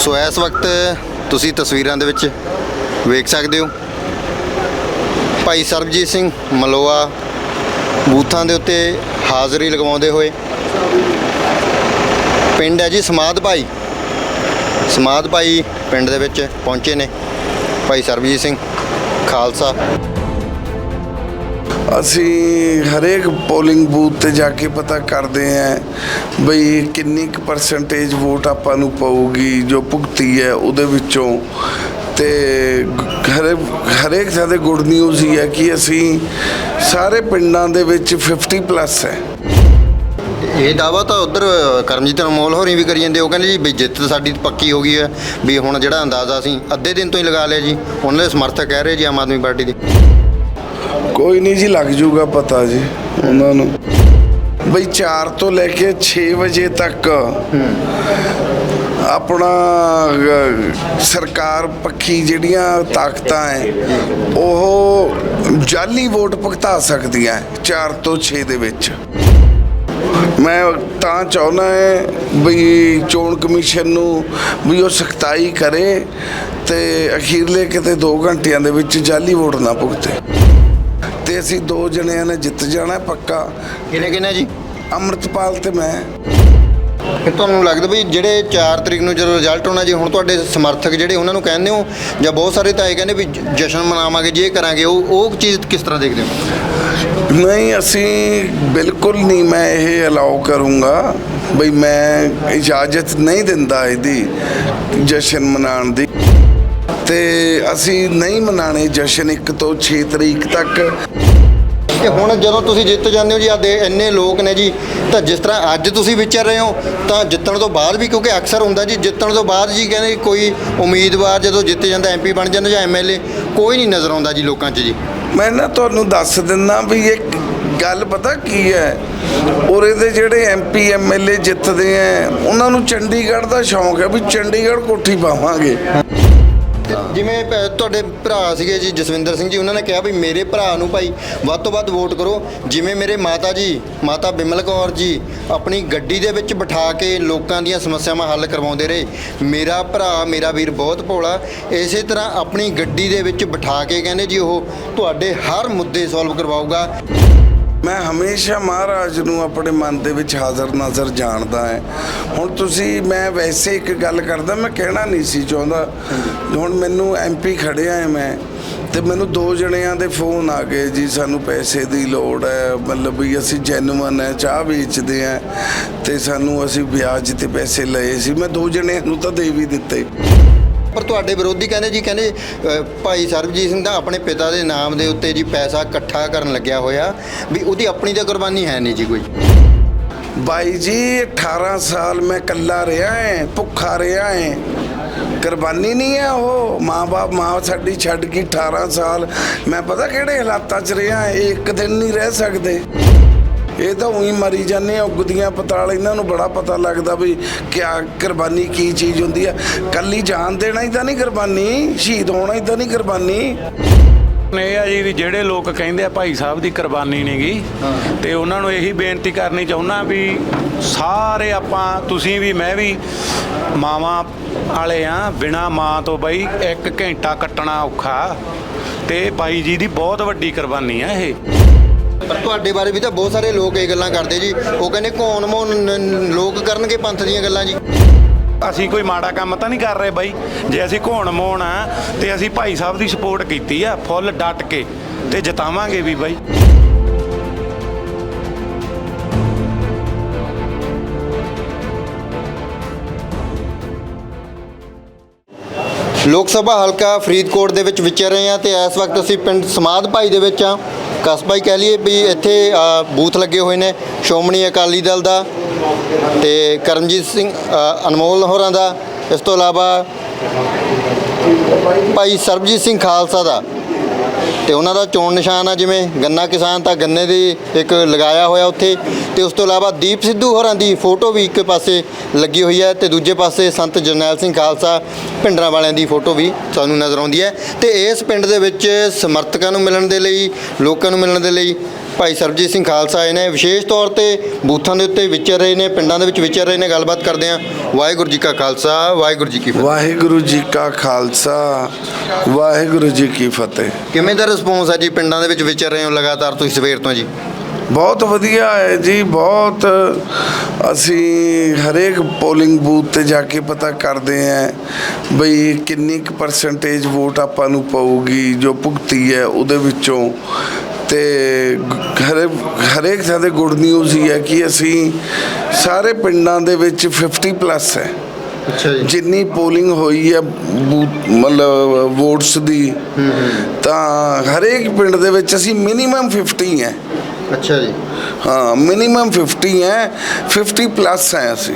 ਸੋ ਇਸ ਵਕਤ ਤੁਸੀਂ ਤਸਵੀਰਾਂ ਦੇ ਵਿੱਚ ਵੇਖ ਸਕਦੇ ਹੋ ਭਾਈ ਸਰਬਜੀਤ ਸਿੰਘ ਮਲੋਆ ਬੂਥਾਂ ਦੇ ਉੱਤੇ ਹਾਜ਼ਰੀ ਲਗਵਾਉਂਦੇ ਹੋਏ। ਪਿੰਡ ਹੈ ਜੀ ਸਮਾਦ ਭਾਈ। ਸਮਾਦ ਭਾਈ ਪਿੰਡ ਦੇ ਵਿੱਚ ਪਹੁੰਚੇ ਨੇ ਭਾਈ ਸਰਬਜੀਤ ਸਿੰਘ ਖਾਲਸਾ। ਅਸੀਂ ਹਰੇਕ ਪੋਲਿੰਗ ਬੂਥ ਤੇ ਜਾ ਕੇ ਪਤਾ ਕਰਦੇ ਆਂ ਬਈ ਕਿੰਨੀ ਕੁ ਪਰਸੈਂਟੇਜ ਵੋਟ ਆਪਾਂ ਨੂੰ ਪਊਗੀ, ਜੋ ਭੁਗਤੀ ਹੈ ਉਹਦੇ ਵਿੱਚੋਂ। ਤੇ ਹਰੇ, ਹਰੇਕ ਸਾਡੇ ਗੁੱਡ ਨਿਊਜ਼ ਹੀ ਹੈ ਕਿ ਅਸੀਂ ਸਾਰੇ ਪਿੰਡਾਂ ਦੇ ਵਿੱਚ 50 ਪਲੱਸ ਹੈ। ਇਹ ਦਾਵਾ ਤਾਂ ਉਧਰ ਕਰਮਜੀਤ ਅਨਮੋਲ ਹੋਰੀ ਵੀ ਕਰੀ ਜਾਂਦੇ, ਉਹ ਕਹਿੰਦੇ ਜੀ ਵੀ ਜਿੱਤ ਸਾਡੀ ਪੱਕੀ ਹੋ ਗਈ ਹੈ ਵੀ ਹੁਣ ਜਿਹੜਾ ਅੰਦਾਜ਼ਾ ਸੀ ਅੱਧੇ ਦਿਨ ਤੋਂ ਹੀ ਲਗਾ ਲਿਆ ਜੀ, ਉਹਨਾਂ ਦੇ ਸਮਰਥਕ ਕਹਿ ਰਹੇ ਜੀ ਆਮ ਆਦਮੀ ਪਾਰਟੀ ਦੇ। ਕੋਈ ਨਹੀਂ ਜੀ, ਲੱਗ ਜੂਗਾ ਪਤਾ ਜੀ, ਉਹਨਾਂ ਨੂੰ। ਬਈ 4 ਤੋਂ ਲੈ ਕੇ 6 ਵਜੇ ਤੱਕ ਆਪਣਾ ਸਰਕਾਰ ਪੱਖੀ ਜਿਹੜੀਆਂ ਤਾਕਤਾਂ ਹੈ ਉਹ ਜਾਲੀ ਵੋਟ ਭੁਗਤਾ ਸਕਦੀਆਂ 4 ਤੋਂ 6 ਦੇ ਵਿੱਚ। ਮੈਂ ਤਾਂ ਚਾਹੁੰਦਾ ਹੈ ਵੀ ਚੋਣ ਕਮਿਸ਼ਨ ਨੂੰ ਵੀ ਉਹ ਸਖਤਾਈ ਕਰੇ ਤੇ ਅਖੀਰਲੇ ਕਿਤੇ 2 ਘੰਟਿਆਂ ਦੇ ਵਿੱਚ ਜਾਲੀ ਵੋਟ ਨਾ ਭੁਗਤੇ। ਤੇ ਅਸੀਂ ਦੋ ਜਣਿਆਂ ਨੇ ਜਿੱਤ ਜਾਣਾ ਪੱਕਾ। ਕਿਹਨੇ ਕਿਹਨੇ ਜੀ? ਅੰਮ੍ਰਿਤਪਾਲ ਤੇ ਮੈਂ। ਫਿਰ ਤੁਹਾਨੂੰ ਲੱਗਦਾ ਵੀ ਜਿਹੜੇ 4 ਤਰੀਕ ਨੂੰ ਜਦੋਂ ਰਿਜ਼ਲਟ ਆਉਣਾ ਜੀ ਹੁਣ ਤੁਹਾਡੇ ਸਮਰਥਕ ਜਿਹੜੇ ਉਹਨਾਂ ਨੂੰ ਕਹਿੰਦੇ ਹੋ ਜਾਂ ਬਹੁਤ ਸਾਰੇ ਤਾਂ ਇਹ ਕਹਿੰਦੇ ਵੀ ਜਸ਼ਨ ਮਨਾਵਾਂਗੇ ਜੀ ਇਹ ਕਰਾਂਗੇ ਉਹ ਉਹ ਚੀਜ਼ ਕਿਸ ਤਰ੍ਹਾਂ ਦੇਖਦੇ ਹੋ? ਨਹੀਂ ਅਸੀਂ ਬਿਲਕੁਲ ਨਹੀਂ ਮੈਂ ਇਹ ਅਲਾਉ ਕਰੂੰਗਾ ਬਈ ਮੈਂ ਇਜਾਜ਼ਤ ਨਹੀਂ ਦਿੰਦਾ ਇਹਦੀ ਜਸ਼ਨ ਮਨਾਉਣ ਦੀ। ਤੇ ਅਸੀਂ ਨਹੀਂ ਮਨਾਣੇ ਜਸ਼ਨ 1 ਤੋਂ 6 ਤਰੀਕ ਤੱਕ। ਤੇ ਹੁਣ ਜਦੋਂ ਤੁਸੀਂ ਜਿੱਤ ਜਾਂਦੇ ਹੋ ਜੀ ਆ ਦੇ ਇੰਨੇ ਲੋਕ ਨੇ ਜੀ ਤਾਂ ਜਿਸ ਤਰ੍ਹਾਂ ਅੱਜ ਤੁਸੀਂ ਵਿਚਰ ਰਹੇ ਹੋ ਤਾਂ ਜਿੱਤਣ ਤੋਂ ਬਾਅਦ ਵੀ ਕਿਉਂਕਿ ਅਕਸਰ ਹੁੰਦਾ ਜੀ ਜਿੱਤਣ ਤੋਂ ਬਾਅਦ ਜੀ ਕਹਿੰਦੇ ਕੋਈ ਉਮੀਦਵਾਰ ਜਦੋਂ ਜਿੱਤ ਜਾਂਦਾ ਐਮਪੀ ਬਣ ਜਾਂਦਾ ਜਾਂ ਐਮਐਲਏ ਕੋਈ ਨਹੀਂ ਨਜ਼ਰ ਆਉਂਦਾ ਜੀ ਲੋਕਾਂ 'ਚ ਜੀ। ਮੈਂ ਨਾ ਤੁਹਾਨੂੰ ਦੱਸ ਦਿੰਦਾ ਵੀ ਇਹ ਗੱਲ ਪਤਾ ਕੀ ਹੈ? ਉਰੇ ਦੇ ਜਿਹੜੇ ਐਮਪੀ ਐਮਐਲਏ ਜਿੱਤਦੇ ਆ ਉਹਨਾਂ ਨੂੰ ਚੰਡੀਗੜ੍ਹ ਦਾ ਸ਼ੌਂਕ ਹੈ ਵੀ ਚੰਡੀਗੜ੍ਹ ਕੋਠੀ ਪਾਵਾਂਗੇ। ਜਿਵੇਂ ਪ- ਤੁਹਾਡੇ ਭਰਾ ਸੀਗੇ ਜੀ ਜਸਵਿੰਦਰ ਸਿੰਘ ਜੀ, ਉਹਨਾਂ ਨੇ ਕਿਹਾ ਵੀ ਮੇਰੇ ਭਰਾ ਨੂੰ ਭਾਈ ਵੱਧ ਤੋਂ ਵੱਧ ਵੋਟ ਕਰੋ। ਜਿਵੇਂ ਮੇਰੇ ਮਾਤਾ ਜੀ, ਮਾਤਾ ਬਿਮਲ ਕੌਰ ਜੀ ਆਪਣੀ ਗੱਡੀ ਦੇ ਵਿੱਚ ਬਿਠਾ ਕੇ ਲੋਕਾਂ ਦੀਆਂ ਸਮੱਸਿਆਵਾਂ ਹੱਲ ਕਰਵਾਉਂਦੇ ਰਹੇ। ਮੇਰਾ ਭਰਾ, ਮੇਰਾ ਵੀਰ ਬਹੁਤ ਭੋਲਾ। ਇਸੇ ਤਰ੍ਹਾਂ ਆਪਣੀ ਗੱਡੀ ਦੇ ਵਿੱਚ ਬਿਠਾ ਕੇ ਕਹਿੰਦੇ ਜੀ ਉਹ ਤੁਹਾਡੇ ਹਰ ਮੁੱਦੇ ਸੋਲਵ ਕਰਵਾਊਗਾ। ਮੈਂ ਹਮੇਸ਼ਾ ਮਹਾਰਾਜ ਨੂੰ ਆਪਣੇ ਮਨ ਦੇ ਵਿੱਚ ਹਾਜ਼ਰ ਨਾਜ਼ਰ ਜਾਣਦਾ ਹੈ। ਹੁਣ ਤੁਸੀਂ, ਮੈਂ ਵੈਸੇ ਇੱਕ ਗੱਲ ਕਰਦਾ, ਮੈਂ ਕਹਿਣਾ ਨਹੀਂ ਸੀ ਚਾਹੁੰਦਾ। ਹੁਣ ਮੈਨੂੰ ਐਮਪੀ ਖੜਿਆ ਹੈ ਮੈਂ, ਤੇ ਮੈਨੂੰ ਦੋ ਜਣਿਆਂ ਦੇ ਫੋਨ ਆ ਗਏ ਜੀ, ਸਾਨੂੰ ਪੈਸੇ ਦੀ ਲੋੜ ਹੈ, ਮਤਲਬ ਵੀ ਅਸੀਂ ਜੈਨੂਅਨ ਹੈ, ਚਾਹ ਵੇਚਦੇ ਆ ਤੇ ਸਾਨੂੰ ਅਸੀਂ ਵਿਆਜ ਤੇ ਪੈਸੇ ਲਏ ਸੀ। ਮੈਂ ਦੋ ਜਣਿਆਂ ਨੂੰ ਤਾਂ ਦੇ ਵੀ ਦਿੱਤੇ। ਪਰ ਤੁਹਾਡੇ ਵਿਰੋਧੀ ਕਹਿੰਦੇ ਜੀ ਕਹਿੰਦੇ ਅ, ਭਾਈ ਸਰਬਜੀਤ ਸਿੰਘ ਦਾ ਆਪਣੇ ਪਿਤਾ ਦੇ ਨਾਮ ਦੇ ਉੱਤੇ ਜੀ ਪੈਸਾ ਇਕੱਠਾ ਕਰਨ ਲੱਗਿਆ ਹੋਇਆ ਵੀ ਉਹਦੀ ਆਪਣੀ ਤਾਂ ਕੁਰਬਾਨੀ ਹੈ ਨਹੀਂ ਜੀ ਕੋਈ। ਬਾਈ ਜੀ 18 ਸਾਲ ਮੈਂ ਕੱਲਾ ਰਿਹਾ ਹੈ ਭੁੱਖਾ ਰਿਹਾ ਹੈ ਕੁਰਬਾਨੀ ਨਹੀਂ ਹੈ ਉਹ ਮਾਂ-ਬਾਪ ਮਾਂ ਸਾਡੀ ਛੱਡ ਗਈ 18 ਸਾਲ। ਮੈਂ ਪਤਾ ਕਿਹੜੇ ਹਾਲਾਤਾਂ 'ਚ ਰਿਹਾ ਇਹ ਇੱਕ ਦਿਨ ਨਹੀਂ ਰਹਿ ਸਕਦੇ। ਇਹ ਤਾਂ ਉਹੀ ਮਰੀ ਜਾਂਦੇ ਆ ਉਗਦੀਆਂ ਪਤਾਲ ਇਹਨਾਂ ਨੂੰ ਬੜਾ ਪਤਾ ਲੱਗਦਾ ਵੀ ਕਿਆ ਕੁਰਬਾਨੀ ਕੀ ਚੀਜ਼ ਹੁੰਦੀ ਆ। ਕੱਲੀ ਜਾਨ ਦੇਣਾ ਹੀ ਤਾਂ ਨਹੀਂ ਕੁਰਬਾਨੀ ਸ਼ਹੀਦ ਹੋਣਾ ਹੀ ਤਾਂ ਨਹੀਂ ਕੁਰਬਾਨੀ। ਇਹ ਆ ਜੀ ਵੀ ਜਿਹੜੇ ਲੋਕ ਕਹਿੰਦੇ ਆ ਭਾਈ ਸਾਹਿਬ ਦੀ ਕੁਰਬਾਨੀ ਨਹੀਂਗੀ ਤੇ ਉਹਨਾਂ ਨੂੰ ਇਹੀ ਬੇਨਤੀ ਕਰਨੀ ਚਾਹੁੰਦਾ ਵੀ ਸਾਰੇ ਆਪਾਂ ਤੁਸੀਂ ਵੀ ਮੈਂ ਵੀ ਮਾਵਾਂ ਵਾਲੇ ਆ ਬਿਨਾ ਮਾਂ ਤੋਂ ਬਈ ਇੱਕ ਘੰਟਾ ਕੱਟਣਾ ਔਖਾ ਤੇ ਬਾਈ ਜੀ ਦੀ ਬਹੁਤ ਵੱਡੀ ਕੁਰਬਾਨੀ ਆ ਇਹ। ਤੁਹਾਡੇ ਬਾਰੇ ਵੀ ਤਾਂ ਬਹੁਤ ਸਾਰੇ ਲੋਕ ਇਹ ਗੱਲਾਂ ਕਰਦੇ ਜੀ। ਉਹ ਕਹਿੰਦੇ ਕੌਣ ਮੋਨ ਲੋਕ ਕਰਨਗੇ ਪੰਥ ਦੀਆਂ ਗੱਲਾਂ ਜੀ। ਅਸੀਂ ਕੋਈ ਮਾੜਾ ਕੰਮ ਤਾਂ ਨਹੀਂ ਕਰ ਰਹੇ ਬਾਈ। ਜੇ ਅਸੀਂ ਘੋਣ ਮੋਣ ਆ ਤੇ ਅਸੀਂ ਭਾਈ ਸਾਹਿਬ ਦੀ ਸਪੋਰਟ ਕੀਤੀ ਆ ਫੁੱਲ ਡਟ ਕੇ ਤੇ ਜਿਤਾਵਾਂਗੇ ਵੀ ਬਾਈ। ਲੋਕ ਸਭਾ ਹਲਕਾ ਫਰੀਦਕੋਟ ਦੇ ਵਿੱਚ ਵਿਚਰ ਰਹੇ ਹਾਂ ਤੇ ਇਸ ਵਕਤ ਅਸੀਂ ਪਿੰਡ ਸਮਾਦ ਭਾਈ ਦੇ ਵਿੱਚ ਆ ਕਸਬਾ ਹੀ ਕਹਿ ਲਈਏ ਵੀ ਇੱਥੇ ਅ, ਬੂਥ ਲੱਗੇ ਹੋਏ ਨੇ ਸ਼੍ਰੋਮਣੀ ਅਕਾਲੀ ਦਲ ਦਾ ਤੇ ਕਰਮਜੀਤ ਸਿੰਘ ਅ, ਅਨਮੋਲ ਹੋਰਾਂ ਦਾ ਇਸ ਤੋਂ ਇਲਾਵਾ ਭਾਈ ਸਰਬਜੀਤ ਸਿੰਘ ਖਾਲਸਾ ਦਾ। ਤੇ ਉਹਨਾਂ ਦਾ ਚੋਣ ਨਿਸ਼ਾਨ ਆ, ਜਿਵੇਂ ਗੰਨਾ ਕਿਸਾਨ ਤਾਂ ਗੰਨੇ ਦੀ ਇੱਕ ਲਗਾਇਆ ਹੋਇਆ ਉੱਥੇ, ਤੇ ਉਸ ਤੋਂ ਇਲਾਵਾ ਦੀਪ ਸਿੱਧੂ ਹੋਰਾਂ ਦੀ ਫੋਟੋ ਵੀ ਇੱਕ ਪਾਸੇ ਲੱਗੀ ਹੋਈ ਹੈ ਤੇ ਦੂਜੇ ਪਾਸੇ ਸੰਤ ਜਰਨੈਲ ਸਿੰਘ ਖਾਲਸਾ ਪਿੰਡਰਾਂ ਵਾਲਿਆਂ ਦੀ ਫੋਟੋ ਵੀ ਸਾਨੂੰ ਨਜ਼ਰ ਆਉਂਦੀ ਹੈ। ਤੇ ਇਸ ਪਿੰਡ ਦੇ ਵਿੱਚ ਸਮਰਥਕਾਂ ਨੂੰ ਮਿਲਣ ਦੇ ਲਈ, ਲੋਕਾਂ ਨੂੰ ਮਿਲਣ ਦੇ ਲਈ ਭਾਈ ਸਰਬਜੀਤ ਸਿੰਘ ਖਾਲਸਾ ਆਏ ਨੇ। ਵਿਸ਼ੇਸ਼ ਤੌਰ ਤੇ ਬੂਥਾਂ ਦੇ ਉੱਤੇ ਵਿਚਰ ਰਹੇ ਨੇ ਪਿੰਡਾਂ ਦੇ ਵਿੱਚ ਵਿਚਰ ਰਹੇ ਨੇ ਗੱਲਬਾਤ ਕਰਦੇ ਹਾਂ। ਵਾਹਿਗੁਰੂ ਜੀ ਕਾ ਖਾਲਸਾ ਵਾਹਿਗੁਰੂ ਜੀ ਕੀ ਫਤਿਹ। ਵਾਹਿਗੁਰੂ ਜੀ ਕਾ ਖਾਲਸਾ ਵਾਹਿਗੁਰੂ ਜੀ ਕੀ ਫਤਿਹ। ਕਿਵੇਂ ਦਾ ਰਿਸਪੌਂਸ ਹੈ ਜੀ ਪਿੰਡਾਂ ਦੇ ਵਿੱਚ ਵਿਚਰ ਰਹੇ ਹੋ ਲਗਾਤਾਰ ਤੁਸੀਂ ਸਵੇਰ ਤੋਂ ਜੀ? ਬਹੁਤ ਵਧੀਆ ਹੈ ਜੀ ਬਹੁਤ ਅਸੀਂ ਹਰੇਕ ਪੋਲਿੰਗ ਬੂਥ ਤੇ ਜਾ ਕੇ ਪਤਾ ਕਰਦੇ ਆਂ ਬਈ ਕਿੰਨੀ ਕੁ ਪਰਸੈਂਟੇਜ ਵੋਟ ਆਪਾਂ ਨੂੰ ਪਊਗੀ ਜੋ ਭੁਗਤੀ ਹੈ ਉਹਦੇ ਵਿੱਚੋਂ। ਤੇ ਹਰੇ ਹਰੇਕ ਤੇ ਗੁੱਡ ਨਿਊਜ਼ ਹੀ ਹੈ ਕਿ ਅਸੀਂ ਸਾਰੇ ਪਿੰਡਾਂ ਦੇ ਵਿੱਚ 50 ਪਲੱਸ ਹੈ। ਅੱਛਾ ਜੀ। ਜਿੰਨੀ ਪੋਲਿੰਗ ਹੋਈ ਹੈ ਮਤਲਬ ਵੋਟਸ ਦੀ ਤਾਂ ਹਰੇਕ ਪਿੰਡ ਦੇ ਵਿੱਚ ਅਸੀਂ ਮਿਨੀਮਮ 50 ਹੈ। ਅੱਛਾ ਜੀ। ਹਾਂ ਮਿਨੀਮਮ 50 ਹੈ 50 ਪਲੱਸ ਹੈ ਅਸੀਂ।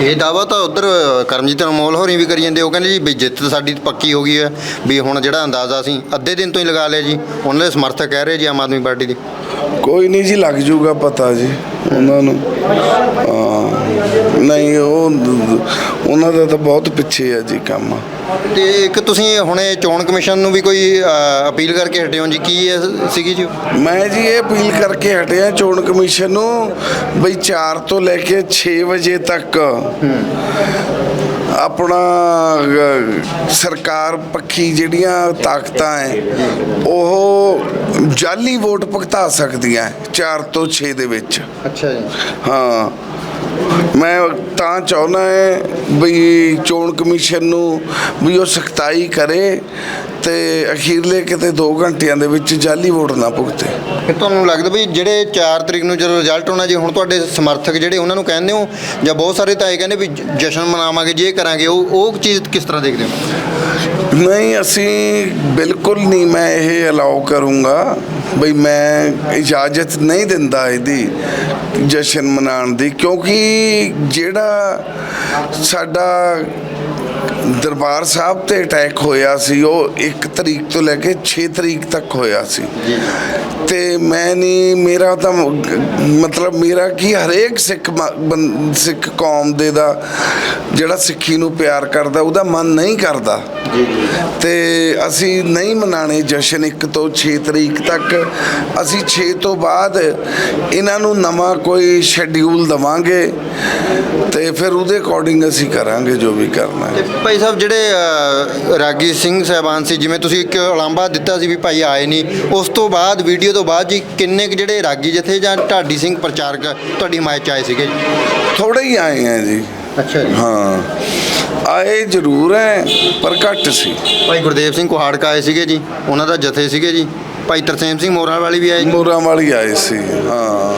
ਇਹ ਦਾਵਾ ਤਾਂ ਉਧਰ ਕਰਮਜੀਤ ਅਨਮੋਲ ਹੋਰੀ ਵੀ ਕਰੀ ਜਾਂਦੇ ਉਹ ਕਹਿੰਦੇ ਜੀ ਵੀ ਜਿੱਤ ਸਾਡੀ ਪੱਕੀ ਹੋ ਗਈ ਹੈ ਵੀ ਹੁਣ ਜਿਹੜਾ ਅੰਦਾਜ਼ਾ ਸੀ ਅੱਧੇ ਦਿਨ ਤੋਂ ਹੀ ਲਗਾ ਲਿਆ ਜੀ ਉਹਨਾਂ ਦੇ ਸਮਰਥਕ ਕਹਿ ਰਹੇ ਜੀ ਆਮ ਆਦਮੀ ਪਾਰਟੀ ਦੇ। ਕੋਈ ਨਹੀਂ ਜੀ ਲੱਗ ਜੂਗਾ ਪਤਾ ਜੀ ਉਹਨਾਂ ਨੂੰ। ਨਹੀਂ ਉਹ ਉਹਨਾਂ ਦਾ ਤਾਂ ਬਹੁਤ ਪਿੱਛੇ ਹੈ ਜੀ ਕੰਮ। ਤੇ ਇੱਕ ਤੁਸੀਂ ਹੁਣੇ ਚੋਣ ਕਮਿਸ਼ਨ ਨੂੰ ਵੀ ਕੋਈ ਅ, ਅਪੀਲ ਕਰਕੇ ਹਟੇ ਹੋ ਜੀ? ਕੀ ਇਹ ਸੀਗੀ ਜੀ? ਮੈਂ ਜੀ ਇਹ ਅਪੀਲ ਕਰਕੇ ਹਟਿਆ ਚੋਣ ਕਮਿਸ਼ਨ ਨੂੰ ਬਈ 4 ਤੋਂ ਲੈ ਕੇ 6 ਵਜੇ ਤੱਕ ਆਪਣਾ ਅਹ, ਸਰਕਾਰ ਪੱਖੀ ਜਿਹੜੀਆਂ ਤਾਕਤਾਂ ਹੈ ਉਹ ਜਾਲੀ ਵੋਟ ਭੁਗਤਾ ਸਕਦੀਆਂ 4 ਤੋਂ 6 ਦੇ ਵਿੱਚ। ਅੱਛਾ ਜੀ। ਹਾਂ। ਮੈਂ ਤਾਂ ਚਾਹੁੰਦਾ ਹੈ ਵੀ ਚੋਣ ਕਮਿਸ਼ਨ ਨੂੰ ਵੀ ਉਹ ਸਖਤਾਈ ਕਰੇ ਤੇ ਅਖੀਰਲੇ ਕਿਤੇ 2 ਘੰਟਿਆਂ ਦੇ ਵਿੱਚ ਜਾਲੀ ਵੋਟ ਨਾ ਭੁਗਤੇ। ਫਿਰ ਤੁਹਾਨੂੰ ਲੱਗਦਾ ਵੀ ਜਿਹੜੇ 4 ਤਰੀਕ ਨੂੰ ਜਦੋਂ ਰਿਜ਼ਲਟ ਹੋਣਾ ਜੇ, ਹੁਣ ਤੁਹਾਡੇ ਸਮਰਥਕ ਜਿਹੜੇ ਉਹਨਾਂ ਨੂੰ ਕਹਿੰਦੇ ਹੋ ਜਾਂ ਬਹੁਤ ਸਾਰੇ ਤਾਂ ਇਹ ਕਹਿੰਦੇ ਵੀ ਜਸ਼ਨ ਮਨਾਵਾਂਗੇ, ਜੇ ਕਰਾਂਗੇ, ਉਹ ਉਹ ਚੀਜ਼ ਕਿਸ ਤਰ੍ਹਾਂ ਦੇਖਦੇ ਹੋ? ਨਹੀਂ, ਅਸੀਂ ਬਿਲਕੁਲ ਨਹੀਂ, ਮੈਂ ਇਹ ਅਲਾਉ ਕਰੂੰਗਾ। ਬਈ ਮੈਂ ਇਜਾਜ਼ਤ ਨਹੀਂ ਦਿੰਦਾ ਇਹਦੀ ਜਸ਼ਨ ਮਨਾਉਣ ਦੀ, ਕਿਉਂਕਿ ਜਿਹੜਾ ਸਾਡਾ ਦਰਬਾਰ ਸਾਹਿਬ ਤੇ ਅਟੈਕ ਹੋਇਆ ਸੀ ਉਹ 1 ਤਰੀਕ ਤੋਂ ਲੈ ਕੇ 6 ਤਰੀਕ ਤੱਕ ਹੋਇਆ ਸੀ। ਤੇ ਮੈਂ ਨਹੀਂ ਮੇਰਾ ਤਾਂ ਮਤਲਬ ਮੇਰਾ ਕੀ ਹਰੇਕ ਸਿੱਖ ਸਿੱਖ ਕੌਮ ਦੇ ਦਾ ਜਿਹੜਾ ਸਿੱਖੀ ਨੂੰ ਪਿਆਰ ਕਰਦਾ ਉਹਦਾ ਮਨ ਨਹੀਂ ਕਰਦਾ। ਤੇ ਅਸੀਂ ਨਹੀਂ ਮਨਾਣੇ ਜਸ਼ਨ 1 ਤੋਂ 6 ਤਰੀਕ ਤੱਕ। ਅਸੀਂ 6 ਤੋਂ ਬਾਅਦ ਇਹਨਾਂ ਨੂੰ ਨਵਾਂ ਕੋਈ ਸ਼ੈਡਿਊਲ ਦਵਾਂਗੇ। ਤੇ ਫਿਰ ਉਹਦੇ ਅਕੋਰਡਿੰਗ ਅਸੀਂ ਕਰਾਂਗੇ ਜੋ ਵੀ ਕਰਨਾ ਹੈ। ਭਾਈ ਸਾਹਿਬ ਜਿਹੜੇ ਅ, ਰਾਗੀ ਸਿੰਘ ਸਾਹਿਬਾਨ ਸੀ ਜਿਵੇਂ ਤੁਸੀਂ ਇੱਕ ਉਲਾਂਭਾ ਦਿੱਤਾ ਸੀ ਵੀ ਭਾਈ ਆਏ ਨਹੀਂ ਉਸ ਤੋਂ ਬਾਅਦ ਵੀਡੀਓ ਤੋਂ ਬਾਅਦ ਜੀ ਕਿੰਨੇ ਕੁ ਜਿਹੜੇ ਰਾਗੀ ਜਥੇ ਜਾਂ ਢਾਡੀ ਸਿੰਘ ਪ੍ਰਚਾਰਕ ਤੁਹਾਡੀ ਹਮਾਇਤ ਚ ਆਏ ਸੀਗੇ ਜੀ? ਥੋੜੇ ਹੀ ਆਏ ਆ ਜੀ। ਅੱਛਾ ਜੀ। ਹਾਂ। ਆਏ ਜ਼ਰੂਰ ਹੈ ਪਰ ਘੱਟ ਸੀ। ਭਾਈ ਗੁਰਦੇਵ ਸਿੰਘ ਕੁਹਾੜਕਾ ਆਏ ਸੀਗੇ ਜੀ ਉਹਨਾਂ ਦਾ ਜਥੇ ਸੀਗੇ ਜੀ। ਭਾਈ ਤਰਸੇਮ ਸਿੰਘ ਮੋਰਾਂ ਵਾਲੀ ਵੀ ਆਏ ਜੀ। ਮੋਰਾਂ ਵਾਲੀ ਆਏ ਸੀ ਹਾਂ।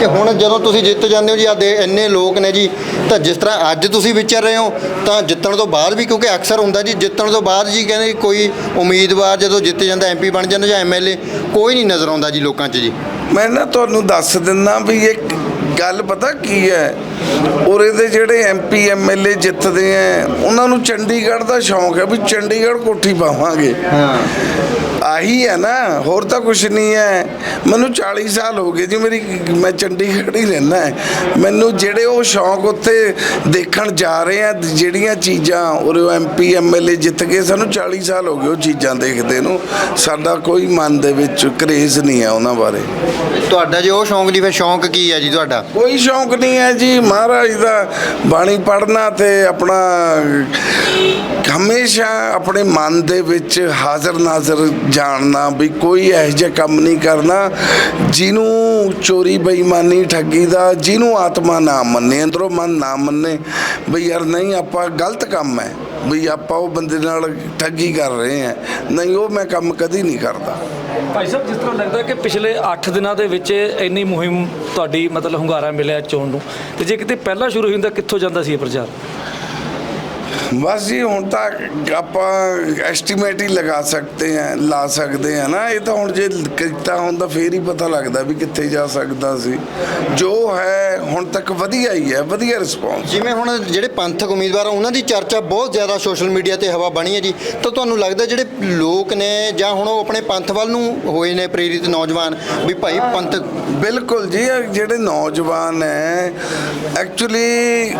ਤੇ ਹੁਣ ਜਦੋਂ ਤੁਸੀਂ ਜਿੱਤ ਜਾਂਦੇ ਹੋ ਜੀ ਆ ਦੇ ਇੰਨੇ ਲੋਕ ਨੇ ਜੀ ਤਾਂ ਜਿਸ ਤਰ੍ਹਾਂ ਅੱਜ ਤੁਸੀਂ ਵਿਚਰ ਰਹੇ ਹੋ ਤਾਂ ਜਿੱਤਣ ਤੋਂ ਬਾਅਦ ਵੀ ਕਿਉਂਕਿ ਅਕਸਰ ਹੁੰਦਾ ਜੀ ਜਿੱਤਣ ਤੋਂ ਬਾਅਦ ਜੀ ਕਹਿੰਦੇ ਕੋਈ ਉਮੀਦਵਾਰ ਜਦੋਂ ਜਿੱਤ ਜਾਂਦਾ ਐਮਪੀ ਬਣ ਜਾਂਦਾ ਜਾਂ ਐਮਐਲਏ ਕੋਈ ਨਹੀਂ ਨਜ਼ਰ ਆਉਂਦਾ ਜੀ ਲੋਕਾਂ 'ਚ ਜੀ। ਮੈਂ ਨਾ ਤੁਹਾਨੂੰ ਦੱਸ ਦਿੰਦਾ ਵੀ ਇਹ ਗੱਲ ਪਤਾ ਕੀ ਹੈ? ਉਰੇ ਦੇ ਜਿਹੜੇ ਐਮਪੀ ਐਮਐਲਏ ਜਿੱਤਦੇ ਆ ਉਹਨਾਂ ਨੂੰ ਚੰਡੀਗੜ੍ਹ ਦਾ ਸ਼ੌਂਕ ਹੈ ਵੀ ਚੰਡੀਗੜ੍ਹ ਕੋਠੀ ਪਾਵਾਂਗੇ। ਹਾਂ। ਆਹੀ ਹੈ ਨਾ ਹੋਰ ਤਾਂ ਕੁਝ ਨਹੀਂ ਹੈ। ਮੈਨੂੰ 40 ਸਾਲ ਹੋ ਗਏ ਜੀ ਮੇਰੀ ਮੈਂ ਚੰਡੀਗੜ੍ਹ ਹੀ ਰਹਿਣਾ ਹੈ। ਮੈਨੂੰ ਜਿਹੜੇ ਉਹ ਸ਼ੌਂਕ ਉੱਥੇ ਦੇਖਣ ਜਾ ਰਹੇ ਆ ਜਿਹੜੀਆਂ ਚੀਜ਼ਾਂ ਉਰੇ ਐਮਪੀ ਐਮਐਲਏ ਜਿੱਤ ਗਏ ਸਾਨੂੰ 40 ਸਾਲ ਹੋ ਗਏ ਉਹ ਚੀਜ਼ਾਂ ਦੇਖਦੇ ਨੂੰ। ਸਾਡਾ ਕੋਈ ਮਨ ਦੇ ਵਿੱਚ ਕਰੇਜ਼ ਨਹੀਂ ਹੈ ਉਹਨਾਂ ਬਾਰੇ। ਤੁਹਾਡਾ ਜੇ ਉਹ ਸ਼ੌਂਕ ਨਹੀਂ ਫਿਰ ਸ਼ੌਂਕ ਕੀ ਹੈ ਜੀ ਤੁਹਾਡਾ? ਕੋਈ ਸ਼ੌਂਕ ਨਹੀਂ ਹੈ ਜੀ ਮਹਾਰਾਜ ਦਾ ਬਾਣੀ ਪੜ੍ਹਨਾ ਤੇ ਆਪਣਾ ਹਮੇਸ਼ਾ ਆਪਣੇ ਮਨ ਦੇ ਵਿੱਚ ਹਾਜ਼ਰ ਨਾਜ਼ਰ ਜਾਣਨਾ ਵੀ ਕੋਈ ਇਹੋ ਜਿਹਾ ਕੰਮ ਨਹੀਂ ਕਰਨਾ, ਜਿਹਨੂੰ ਚੋਰੀ ਬੇਈਮਾਨੀ ਠੱਗੀ ਦਾ, ਜਿਹਨੂੰ ਆਤਮਾ ਨਾ ਮੰਨੇ, ਅੰਦਰੋਂ ਮਨ ਨਾ ਮੰਨੇ, ਵੀ ਯਾਰ ਨਹੀਂ ਆਪਾਂ ਗਲਤ ਕੰਮ ਹੈ, ਵੀ ਆਪਾਂ ਉਹ ਬੰਦੇ ਨਾਲ ਠੱਗੀ ਕਰ ਰਹੇ ਹਾਂ, ਨਹੀਂ ਉਹ ਮੈਂ ਕੰਮ ਕਦੀ ਨਹੀਂ ਕਰਦਾ। ਭਾਈ ਸਾਹਿਬ, ਜਿਸ ਤਰ੍ਹਾਂ ਲੱਗਦਾ ਕਿ ਪਿਛਲੇ 8 ਦਿਨਾਂ ਦੇ ਵਿੱਚ ਇੰਨੀ ਮੁਹਿੰਮ ਤੁਹਾਡੀ ਮਤਲਬ ਹੁੰਗਾਰਾ ਮਿਲਿਆ ਚੋਣ ਨੂੰ, ਤੇ ਜੇ ਕਿਤੇ ਪਹਿਲਾਂ ਸ਼ੁਰੂ ਹੁੰਦਾ, ਕਿੱਥੋਂ ਜਾਂਦਾ ਸੀ ਇਹ ਪ੍ਰਚਾਰ? ਬਸ ਜੀ ਹੁਣ ਤਾਂ ਆਪਾਂ ਐਸਟੀਮੇਟ ਹੀ ਲਗਾ ਸਕਦੇ ਆ ਲਾ ਸਕਦੇ ਆ ਨਾ। ਇਹ ਤਾਂ ਹੁਣ ਜੇ ਕੀਤਾ ਹੁੰਦਾ ਫੇਰ ਹੀ ਪਤਾ ਲੱਗਦਾ ਵੀ ਕਿੱਥੇ ਜਾ ਸਕਦਾ ਸੀ। ਜੋ ਹੈ ਹੁਣ ਤੱਕ ਵਧੀਆ ਹੀ ਹੈ ਵਧੀਆ ਰਿਸਪੌਂਸ ਜਿਵੇਂ ਹੁਣ ਜਿਹੜੇ ਪੰਥਕ ਉਮੀਦਵਾਰ ਆ ਉਹਨਾਂ ਦੀ ਚਰਚਾ ਬਹੁਤ ਜ਼ਿਆਦਾ ਸੋਸ਼ਲ ਮੀਡੀਆ ਤੇ ਹਵਾ ਬਣੀ ਹੈ ਜੀ। ਤਾਂ ਤੁਹਾਨੂੰ ਲੱਗਦਾ ਜਿਹੜੇ ਲੋਕ ਨੇ ਜਾਂ ਹੁਣ ਉਹ ਆਪਣੇ ਪੰਥ ਵੱਲ ਨੂੰ ਹੋਏ ਨੇ ਪ੍ਰੇਰਿਤ ਨੌਜਵਾਨ ਵੀ ਭਾਈ ਪੰਥਕ ਬਿਲਕੁਲ ਜੀ ਜਿਹੜੇ ਨੌਜਵਾਨ ਹੈ ਐਕਚੁਅਲੀ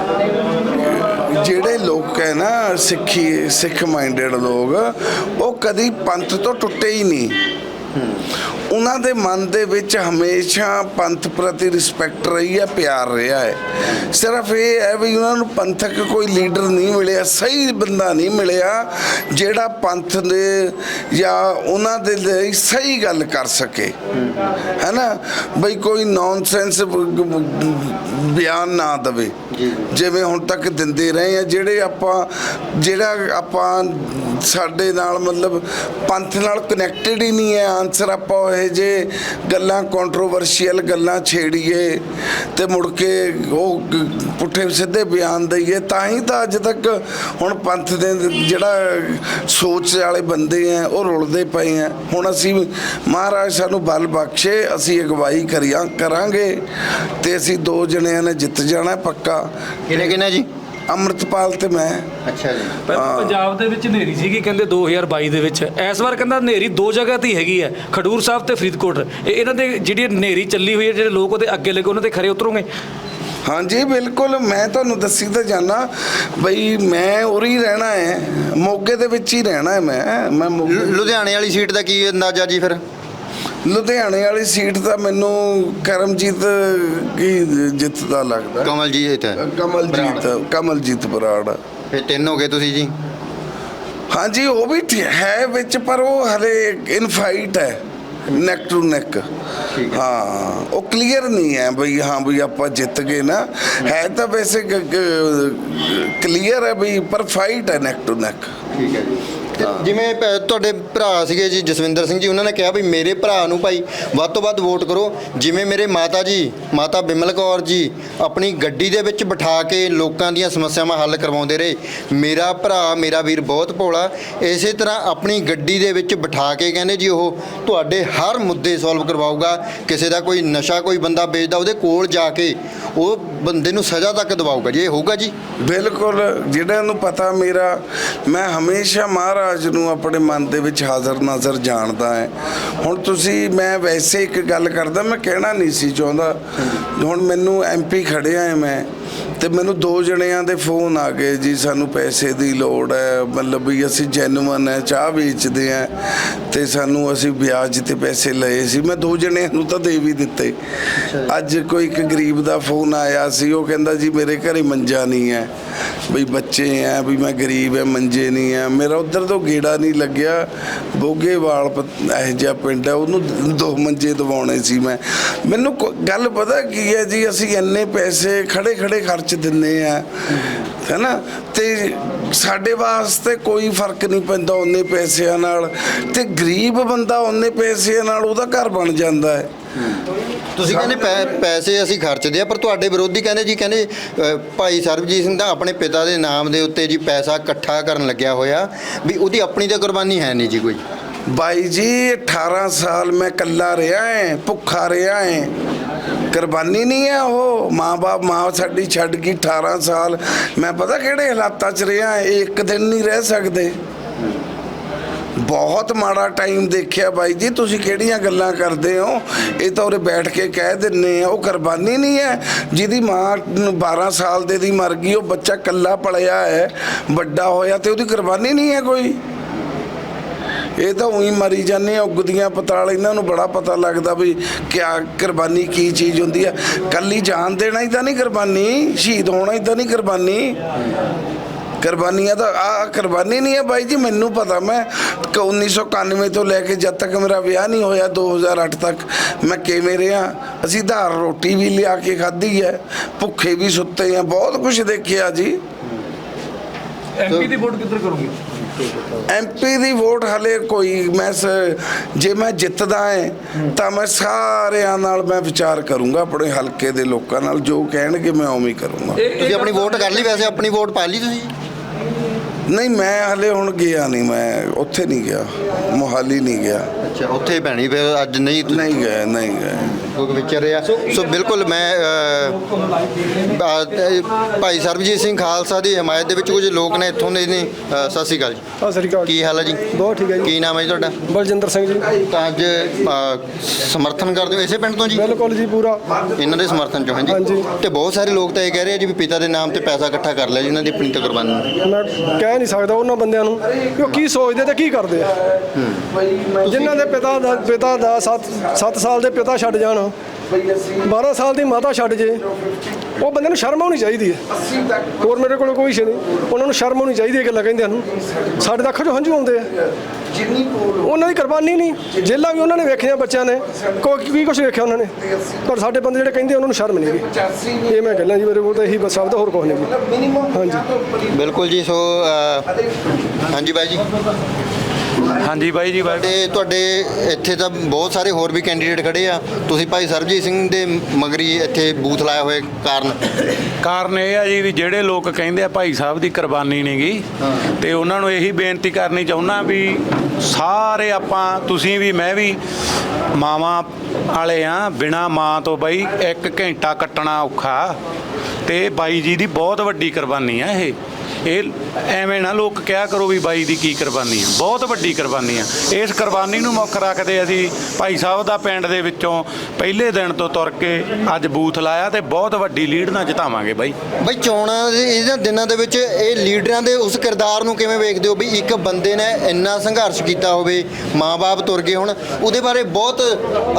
ਜਿਹੜੇ ਲੋਕ ਹੈ ਨਾ, ਸਿੱਖੀ ਸਿੱਖ ਮਾਈਂਡਡ ਲੋਕ, ਉਹ ਕਦੀ ਪੰਥ ਤੋਂ ਟੁੱਟੇ ਹੀ ਨਹੀਂ। ਉਹਨਾਂ ਦੇ ਮਨ ਦੇ ਵਿੱਚ ਹਮੇਸ਼ਾ ਪੰਥ ਪ੍ਰਤੀ ਰਿਸਪੈਕਟ ਰਹੀ ਹੈ, ਪਿਆਰ ਰਿਹਾ ਹੈ। ਸਿਰਫ ਇਹ ਹੈ ਵੀ ਉਹਨਾਂ ਨੂੰ ਪੰਥਕ ਕੋਈ ਲੀਡਰ ਨਹੀਂ ਮਿਲਿਆ, ਸਹੀ ਬੰਦਾ ਨਹੀਂ ਮਿਲਿਆ, ਜਿਹੜਾ ਪੰਥ ਦੇ ਜਾਂ ਉਹਨਾਂ ਦੇ ਲਈ ਸਹੀ ਗੱਲ ਕਰ ਸਕੇ। ਹੈਨਾ ਬਈ ਕੋਈ ਨੌਨਸੈਂਸ ਬਿਆਨ ਨਾ ਦਵੇ। ਜਿਵੇਂ ਹੁਣ ਤੱਕ ਦਿੰਦੇ ਰਹੇ ਆ, ਜਿਹੜੇ ਆਪਾਂ, ਜਿਹੜਾ ਆਪਾਂ ਸਾਡੇ ਨਾਲ ਮਤਲਬ ਪੰਥ ਨਾਲ ਕਨੈਕਟਡ ਹੀ ਨਹੀਂ ਹੈ ਆਨਸਰ ਆਪਾਂ ਇਹ ਜੇ ਗੱਲਾਂ ਕੰਟਰੋਵਰਸ਼ੀਅਲ ਗੱਲਾਂ ਛੇੜੀਏ ਤੇ ਮੁੜ ਕੇ ਉਹ ਪੁੱਠੇ ਸਿੱਧੇ ਬਿਆਨ ਦਈਏ, ਤਾਂ ਹੀ ਤਾਂ ਅੱਜ ਤੱਕ ਹੁਣ ਪੰਥ ਦੇ ਜਿਹੜਾ ਸੋਚ ਵਾਲੇ ਬੰਦੇ ਆ, ਉਹ ਰੁਲਦੇ ਪਏ ਆ। ਹੁਣ ਅਸੀਂ ਮਹਾਰਾਜ ਸਾਨੂੰ ਬਲ ਬਖਸ਼ੇ, ਅਸੀਂ ਅਗਵਾਈ ਕਰੀਆਂ, ਕਰਾਂਗੇ ਤੇ ਅਸੀਂ ਦੋ ਜਣਿਆਂ ਨੇ ਜਿੱਤ ਜਾਣਾ ਪੱਕਾ। ਕਿਹਨੇ ਕਿਹਨੇ ਜੀ? ਅੰਮ੍ਰਿਤਪਾਲ ਤੇ ਮੈਂ। ਅੱਛਾ ਜੀ। ਪੰਜਾਬ ਦੇ ਵਿੱਚ ਹਨੇਰੀ ਸੀਗੀ ਕਹਿੰਦੇ 2022 ਦੇ ਵਿੱਚ। ਇਸ ਵਾਰ ਕਹਿੰਦਾ ਹਨੇਰੀ ਦੋ ਜਗ੍ਹਾ ਤੇ ਹੀ ਹੈਗੀ ਹੈ। ਖਡੂਰ ਸਾਹਿਬ ਤੇ ਫਰੀਦਕੋਟ। ਇਹ ਇਹਨਾਂ ਦੇ ਜਿਹੜੀ ਹਨੇਰੀ ਚੱਲੀ ਹੋਈ ਹੈ ਜਿਹੜੇ ਲੋਕ ਉਹਦੇ ਅੱਗੇ ਲੱਗੇ ਉਹਨਾਂ ਤੇ ਖਰੇ ਉਤਰੋਗੇ? ਹਾਂਜੀ ਬਿਲਕੁਲ। ਮੈਂ ਤੁਹਾਨੂੰ ਦੱਸੀ ਤਾਂ ਜਾਣਾ ਬਈ ਮੈਂ ਉਰੀ ਰਹਿਣਾ ਹੈ। ਮੋਗੇ ਦੇ ਵਿੱਚ ਹੀ ਰਹਿਣਾ ਹੈ ਮੈਂ। ਮੈਂ ਮੋਗੇ ਲੁਧਿਆਣੇ ਵਾਲੀ ਸੀਟ ਦਾ ਕੀ ਅੰਦਾਜ਼ਾ ਜੀ ਫਿਰ? ਲੁਧਿਆਣੇ ਵਾਲੀ ਸੀਟ ਤਾਂ ਮੈਨੂੰ ਕਰਮਜੀਤ ਕੀ ਜਿੱਤਦਾ ਲੱਗਦਾ। ਕਮਲਜੀਤ ਕਮਲਜੀਤ ਕਮਲਜੀਤ ਬਰਾੜ। ਫਿਰ ਤਿੰਨ ਹੋ ਗਏ ਤੁਸੀਂ ਜੀ? ਹਾਂਜੀ ਉਹ ਵੀ ਠੀ- ਹੈ ਵਿੱਚ ਪਰ ਉਹ ਹਲੇ ਇਨ ਫਾਈਟ ਹੈ ਨੈਕ ਟੂ ਨੈਕ ਹਾਂ। ਉਹ ਕਲੀਅਰ ਨਹੀਂ ਹੈ ਬਈ ਹਾਂ ਬਈ ਆਪਾਂ ਜਿੱਤ ਗਏ ਨਾ। ਹੈ ਤਾਂ ਵੈਸੇ ਕਲੀਅਰ ਹੈ ਬਈ ਪਰ ਫਾਈਟ ਹੈ ਨੈਕ ਟੂ ਨੈਕ ਠੀਕ ਹੈ। ਜੀ ਜਿਵੇਂ ਪ- ਤੁਹਾਡੇ ਭਰਾ ਸੀਗੇ ਜੀ ਜਸਵਿੰਦਰ ਸਿੰਘ ਜੀ ਉਹਨਾਂ ਨੇ ਕਿਹਾ ਵੀ ਮੇਰੇ ਭਰਾ ਨੂੰ ਭਾਈ ਵੱਧ ਤੋਂ ਵੱਧ ਵੋਟ ਕਰੋ। ਜਿਵੇਂ ਮੇਰੇ ਮਾਤਾ ਜੀ ਮਾਤਾ ਬਿਮਲ ਕੌਰ ਜੀ ਆਪਣੀ ਗੱਡੀ ਦੇ ਵਿੱਚ ਬਿਠਾ ਕੇ ਲੋਕਾਂ ਦੀਆਂ ਸਮੱਸਿਆਵਾਂ ਹੱਲ ਕਰਵਾਉਂਦੇ ਰਹੇ। ਮੇਰਾ ਭਰਾ ਮੇਰਾ ਵੀਰ ਬਹੁਤ ਭੋਲਾ। ਇਸੇ ਤਰ੍ਹਾਂ ਆਪਣੀ ਗੱਡੀ ਦੇ ਵਿੱਚ ਬਿਠਾ ਕੇ ਕਹਿੰਦੇ ਜੀ ਉਹ ਤੁਹਾਡੇ ਹਰ ਮੁੱਦੇ ਸੋਲਵ ਕਰਵਾਊਗਾ। ਕਿਸੇ ਦਾ ਕੋਈ ਨਸ਼ਾ ਕੋਈ ਬੰਦਾ ਵੇਚਦਾ ਉਹਦੇ ਕੋਲ ਜਾ ਕੇ ਉਹ ਬੰਦੇ ਨੂੰ ਸਜ਼ਾ ਤੱਕ ਦਿਵਾਊਗਾ ਜੀ। ਇਹ ਹੋਊਗਾ ਜੀ? ਬਿਲਕੁਲ ਜਿਹੜਾ ਨੂੰ ਪਤਾ ਮੇਰਾ ਮੈਂ ਹਮੇਸ਼ਾ ਮਹਾਰਾਜ ਰਾਜ ਨੂੰ ਆਪਣੇ ਮਨ ਦੇ ਵਿੱਚ ਹਾਜ਼ਰ ਨਾਜ਼ਰ ਜਾਣਦਾ ਹੈ। ਹੁਣ ਤੁਸੀਂ, ਮੈਂ ਵੈਸੇ ਇੱਕ ਗੱਲ ਕਰਦਾ, ਮੈਂ ਕਹਿਣਾ ਨਹੀਂ ਸੀ ਚਾਹੁੰਦਾ। ਹੁਣ ਮੈਨੂੰ ਐਮਪੀ ਖੜਿਆ ਹੈ ਮੈਂ। ਤੇ ਮੈਨੂੰ ਦੋ ਜਣਿਆਂ ਦੇ ਫੋਨ ਆ ਗਏ ਜੀ ਸਾਨੂੰ ਪੈਸੇ ਦੀ ਲੋੜ ਹੈ ਮਤਲਬ ਵੀ ਅਸੀਂ ਜੈਨੂਅਨ ਹੈ ਚਾਹ ਵੇਚਦੇ ਆ ਤੇ ਸਾਨੂੰ ਅਸੀਂ ਵਿਆਜ ਤੇ ਪੈਸੇ ਲਏ ਸੀ। ਮੈਂ ਦੋ ਜਣਿਆਂ ਨੂੰ ਤਾਂ ਦੇ ਵੀ ਦਿੱਤੇ। ਅੱਜ ਕੋਈ ਇੱਕ ਗਰੀਬ ਦਾ ਫੋਨ ਆਇਆ ਸੀ ਉਹ ਕਹਿੰਦਾ ਜੀ ਮੇਰੇ ਘਰੇ ਮੰਜਾ ਨਹੀਂ ਹੈ। ਬਈ ਬੱਚੇ ਆ ਵੀ ਮੈਂ ਗਰੀਬ ਹੈ ਮੰਜੇ ਨਹੀਂ ਹੈ। ਮੇਰਾ ਉਧਰ ਤੋਂ ਗੇੜਾ ਨਹੀਂ ਲੱਗਿਆ। ਬੋਗੇਵਾਲ ਇਹੋ ਜਿਹਾ ਪਿੰਡ ਹੈ ਉਹਨੂੰ ਦੋ ਮੰਜੇ ਦਵਾਉਣੇ ਸੀ ਮੈਂ। ਮੈਨੂੰ ਗੱਲ ਪਤਾ ਕੀ ਹੈ ਜੀ ਅਸੀਂ ਇੰਨੇ ਪੈਸੇ ਖੜੇ ਖੜੇ ਖਰਚ ਦਿੰਨੇ ਆ? ਹੈਨਾ? ਤੇ ਸਾਡੇ ਵਾਸਤੇ ਕੋਈ ਫ਼ਰਕ ਨਹੀਂ ਪੈਂਦਾ ਉਹਨੇ ਪੈਸਿਆਂ ਨਾਲ। ਤੇ ਗਰੀਬ ਬੰਦਾ ਉਹਨੇ ਪੈਸਿਆਂ ਨਾਲ ਉਹਦਾ ਘਰ ਬਣ ਜਾਂਦਾ ਹੈ। ਤੁਸੀਂ ਕਹਿੰਦੇ ਪੈ- ਪੈਸੇ ਅਸੀਂ ਖਰਚਦੇ ਆ ਪਰ ਤੁਹਾਡੇ ਵਿਰੋਧੀ ਕਹਿੰਦੇ ਜੀ ਕਹਿੰਦੇ ਅ, ਭਾਈ ਸਰਬਜੀਤ ਸਿੰਘ ਦਾ ਆਪਣੇ ਪਿਤਾ ਦੇ ਨਾਮ ਦੇ ਉੱਤੇ ਜੀ ਪੈਸਾ ਇਕੱਠਾ ਕਰਨ ਲੱਗਿਆ ਹੋਇਆ ਵੀ ਉਹਦੀ ਆਪਣੀ ਤਾਂ ਕੁਰਬਾਨੀ ਹੈ ਨਹੀਂ ਜੀ ਕੋਈ। ਬਾਈ ਜੀ 18 ਸਾਲ ਮੈਂ ਕੱਲਾ ਰਿਹਾ ਐ ਭੁੱਖਾ ਰਿਹਾ ਐ ਕੁਰਬਾਨੀ ਨਹੀਂ ਹੈ ਉਹ। ਮਾਂ-ਬਾਪ ਮਾਂ ਸਾਡੀ ਛੱਡ ਗਈ 18 ਸਾਲ। ਮੈਂ ਪਤਾ ਕਿਹੜੇ ਹਾਲਾਤਾਂ 'ਚ ਰਿਹਾ ਇਹ ਇੱਕ ਦਿਨ ਨਹੀਂ ਰਹਿ ਸਕਦੇ। ਬਹੁਤ ਮਾੜਾ ਟਾਈਮ ਦੇਖਿਆ ਬਾਈ ਜੀ, ਤੁਸੀਂ ਕਿਹੜੀਆਂ ਗੱਲਾਂ ਕਰਦੇ ਹੋ? ਇਹ ਤਾਂ ਉਰੇ ਬੈਠ ਕੇ ਕਹਿ ਦਿੰਨੇ ਆ, ਉਹ ਕੁਰਬਾਨੀ ਨਹੀਂ ਹੈ। ਜਿਹਦੀ ਮਾਂ ਨੂੰ 12 ਸਾਲ ਦੇ ਦੀ ਮਰ ਗਈ, ਉਹ ਬੱਚਾ ਕੱਲਾ ਪਲਿਆ ਹੈ, ਵੱਡਾ ਹੋਇਆ ਤੇ ਉਹਦੀ ਕੁਰਬਾਨੀ ਨਹੀਂ ਹੈ ਕੋਈ। ਇਹ ਤਾਂ ਉਹੀ ਮਰੀ ਜਾਂਦੇ ਆ, ਉਗਦੀਆਂ ਪਤਾਲ ਇਹਨਾਂ ਨੂੰ ਬੜਾ ਪਤਾ ਲੱਗਦਾ ਵੀ ਕਿਆ ਕੁਰਬਾਨੀ ਕੀ ਚੀਜ਼ ਹੁੰਦੀ ਆ। ਕੱਲੀ ਜਾਨ ਦੇਣਾ ਹੀ ਤਾਂ ਨਹੀਂ ਕੁਰਬਾਨੀ, ਸ਼ਹੀਦ ਹੋਣਾ ਹੀ ਤਾਂ ਨਹੀਂ ਕੁਰਬਾਨੀ। ਕੁਰਬਾਨੀਆਂ ਤਾਂ, ਆ ਕੁਰਬਾਨੀ ਨਹੀਂ ਹੈ ਬਾਈ ਜੀ, ਮੈਨੂੰ ਪਤਾ, ਮੈਂ ਕ- 1991 ਤੋਂ ਲੈ ਕੇ ਜਦ ਤੱਕ ਮੇਰਾ ਵਿਆਹ ਨਹੀਂ ਹੋਇਆ 2008 ਤੱਕ, ਮੈਂ ਕਿਵੇਂ ਰਿਹਾ? ਅਸੀਂ ਧਾਰ ਰੋਟੀ ਵੀ ਲਿਆ ਕੇ ਖਾਧੀ ਹੈ ਭੁੱਖੇ ਵੀ ਸੁੱਤੇ ਆ, ਬਹੁਤ ਕੁਝ ਦੇਖਿਆ ਜੀ। ਐਮਪੀ ਦੀ ਵੋਟ ਕਿੱਧਰ ਕਰੋਗੇ? ਐਮਪੀ ਦੀ ਵੋਟ ਹਲੇ ਕੋਈ ਮੈਂ ਜੇ ਮੈਂ ਜਿੱਤਦਾ ਹੈ ਤਾਂ ਮੈਂ ਸਾਰਿਆਂ ਨਾਲ ਮੈਂ ਵਿਚਾਰ ਕਰੂੰਗਾ ਆਪਣੇ ਹਲਕੇ ਦੇ ਲੋਕਾਂ ਨਾਲ ਜੋ ਕਹਿਣਗੇ ਮੈਂ ਉਵੇਂ ਹੀ ਕਰੂੰਗਾ। ਤੁਸੀਂ ਆਪਣੀ ਵੋਟ ਕਰ ਲਈ ਵੈਸੇ ਆਪਣੀ ਵੋਟ ਪਾ ਲਈ ਤੁਸੀਂ? ਨਹੀਂ ਮੈਂ ਹਲੇ ਹੁਣ ਗਿਆ ਨਹੀਂ ਮੈਂ ਉੱਥੇ ਨਹੀਂ ਗਿਆ ਮੋਹਾਲੀ ਨਹੀਂ ਗਿਆ। ਅੱਛਾ ਉੱਥੇ ਹੀ ਪੈਣੀ ਫਿਰ ਅੱਜ ਨਹੀਂ ਤੁਸੀਂ ਨਹੀਂ ਗਏ ਨਹੀਂ ਗਏ। ਕੋਈ ਵਿਚਰ ਰਿਹਾ ਸੋ ਬਿਲਕੁਲ ਮੈਂ ਅ, ਅ, ਤੇ ਭਾਈ ਸਰਬਜੀਤ ਸਿੰਘ ਖਾਲਸਾ ਦੀ ਹਮਾਇਤ ਦੇ ਵਿੱਚ ਕੁਝ ਲੋਕ ਨੇ ਇੱਥੋਂ ਦੇ ਨੇ। ਅ, ਸਤਿ ਸ਼੍ਰੀ ਅਕਾਲ ਜੀ। ਸਤਿ ਸ੍ਰੀ ਅਕਾਲ ਕੀ ਹਾਲ ਹੈ ਜੀ? ਬਹੁਤ ਠੀਕ ਹੈ ਜੀ। ਕੀ ਨਾਮ ਹੈ ਜੀ ਤੁਹਾਡਾ? ਬਲਜਿੰਦਰ ਸਿੰਘ ਜੀ। ਤਾਂ ਅੱਜ ਅ, ਸਮਰਥਨ ਕਰਦੇ ਹੋ ਇਸੇ ਪਿੰਡ ਤੋਂ ਜੀ? ਬਿਲਕੁਲ ਜੀ ਪੂਰਾ। ਇਹਨਾਂ ਦੇ ਸਮਰਥਨ ਚੋਂ ਹਾਂਜੀ। ਹਾਂਜੀ। ਤੇ ਬਹੁਤ ਸਾਰੇ ਲੋਕ ਤਾਂ ਇਹ ਕਹਿ ਰਹੇ ਆ ਜੀ ਵੀ ਪਿਤਾ ਦੇ ਨਾਮ ਤੇ ਪੈਸਾ ਇਕੱਠਾ ਕਰ ਲਿਆ ਜੀ ਇਹਨਾਂ ਦੀ ਆਪਣੀ ਤੇ ਕੁਰਬਾਨੀ। ਮੈਂ ਕਹਿ ਨਹੀਂ ਸਕਦਾ ਉਹਨਾਂ ਬੰਦਿਆਂ ਨੂੰ ਕਿ ਉਹ ਕੀ ਸੋਚਦੇ ਤੇ ਕੀ ਕਰਦੇ ਆ। ਜਿਨ੍ਹਾਂ ਦੇ ਪਿਤਾ ਦਾ ਪਿਤਾ ਦਾ 7 7 ਸਾਲ ਦੇ ਪਿਤਾ ਛੱਡ ਜਾਣ। 12 ਸਾਲ ਦੀ ਮਾਤਾ ਛੱਡ ਜੇ। ਉਹ ਬੰਦੇ ਨੂੰ ਸ਼ਰਮ ਆਉਣੀ ਚਾਹੀਦੀ ਹੈ। ਹੋਰ ਮੇਰੇ ਕੋਲ ਕੋਈ ਸ਼ੇ ਨਹੀਂ। ਉਹਨਾਂ ਨੂੰ ਸ਼ਰਮ ਆਉਣੀ ਚਾਹੀਦੀ ਹੈ ਗੱਲਾਂ ਕਹਿੰਦਿਆਂ ਨੂੰ। ਸਾਡੇ ਤਾਂ ਅੱਖਾਂ 'ਚੋਂ ਹੰਝੂ ਆਉਂਦੇ ਆ। ਉਹਨਾਂ ਦੀ ਕੁਰਬਾਨੀ ਨਹੀਂ। ਜੇਲਾਂ ਵੀ ਉਹਨਾਂ ਨੇ ਵੇਖੀਆਂ ਬੱਚਿਆਂ ਨੇ। ਕੋਈ ਕੀ ਕੁਝ ਵੇਖਿਆ ਉਹਨਾਂ ਨੇ। ਪਰ ਸਾਡੇ ਬੰਦੇ ਜਿਹੜੇ ਕਹਿੰਦੇ ਉਹਨਾਂ ਨੂੰ ਸ਼ਰਮ ਨਹੀਂ ਗੀ ਇਹ ਮੈਂ ਗੱਲਾਂ ਜੀ, ਮੇਰੇ ਕੋਲ ਤਾਂ ਇਹੀ ਬਸ ਸ਼ਬਦ, ਹੋਰ ਕੁਝ ਨਹੀਂ ਹਾਂਜੀ। ਬਿਲਕੁਲ ਜੀ, ਸੋ ਹਾਂਜੀ ਬਾਈ ਜੀ। ਹਾਂਜੀ ਬਾਈ ਜੀ ਬਾਈ। ਤੇ ਤੁਹਾਡੇ ਇੱਥੇ ਤਾਂ ਬਹੁਤ ਸਾਰੇ ਹੋਰ ਵੀ ਕੈਂਡੀਡੇਟ ਖੜੇ ਆ। ਤੁਸੀਂ ਭਾਈ ਸਰਬਜੀਤ ਸਿੰਘ ਦੇ ਮਗਰੀ ਇੱਥੇ ਬੂਥ ਲਾਇਆ ਹੋਏ ਕਾਰਨ। ਕਾਰਨ ਇਹ ਆ ਜੀ ਵੀ ਜਿਹੜੇ ਲੋਕ ਕਹਿੰਦੇ ਆ ਭਾਈ ਸਾਹਿਬ ਦੀ ਕੁਰਬਾਨੀ ਨਹੀਂਗੀ ਤੇ ਉਹਨਾਂ ਨੂੰ ਇਹੀ ਬੇਨਤੀ ਕਰਨੀ ਚਾਹੁੰਦਾ ਵੀ ਸਾਰੇ ਆਪਾਂ ਤੁਸੀਂ ਵੀ ਮੈਂ ਵੀ ਮਾਵਾਂ ਵਾਲੇ ਆ ਬਿਨਾ ਮਾਂ ਤੋਂ ਬਈ ਇੱਕ ਘੰਟਾ ਕੱਟਣਾ ਔਖਾ। ਤੇ ਬਾਈ ਜੀ ਦੀ ਬਹੁਤ ਵੱਡੀ ਕੁਰਬਾਨੀ ਆ ਇਹ। ਇਹ ਐਵੇਂ ਨਾ ਲੋਕ ਕਿਹਾ ਕਰੋ ਵੀ ਬਾਈ ਦੀ ਕੀ ਕੁਰਬਾਨੀ ਆ। ਬਹੁਤ ਵੱਡੀ ਕੁਰਬਾਨੀ ਆ। ਇਸ ਕੁਰਬਾਨੀ ਨੂੰ ਮੁੱਖ ਰੱਖਦੇ ਅਸੀਂ ਭਾਈ ਸਾਹਿਬ ਦਾ ਪਿੰਡ ਦੇ ਵਿੱਚੋਂ ਪਹਿਲੇ ਦਿਨ ਤੋਂ ਤੁਰ ਕੇ ਅੱਜ ਬੂਥ ਲਾਇਆ ਤੇ ਬਹੁਤ ਵੱਡੀ ਲੀਡ ਨਾਲ ਜਿਤਾਵਾਂਗੇ ਬਾਈ। ਬਈ ਚੋਣਾਂ ਦੇ ਇਹਨਾਂ ਦਿਨਾਂ ਦੇ ਵਿੱਚ ਇਹ ਲੀਡਰਾਂ ਦੇ ਉਸ ਕਿਰਦਾਰ ਨੂੰ ਕਿਵੇਂ ਵੇਖਦੇ ਹੋ ਵੀ ਇੱਕ ਬੰਦੇ ਨੇ ਇੰਨਾ ਸੰਘਰਸ਼ ਕੀਤਾ ਹੋਵੇ ਮਾਪੇ ਤੁਰ ਗਏ ਹੁਣ ਉਹਦੇ ਬਾਰੇ ਬਹੁਤ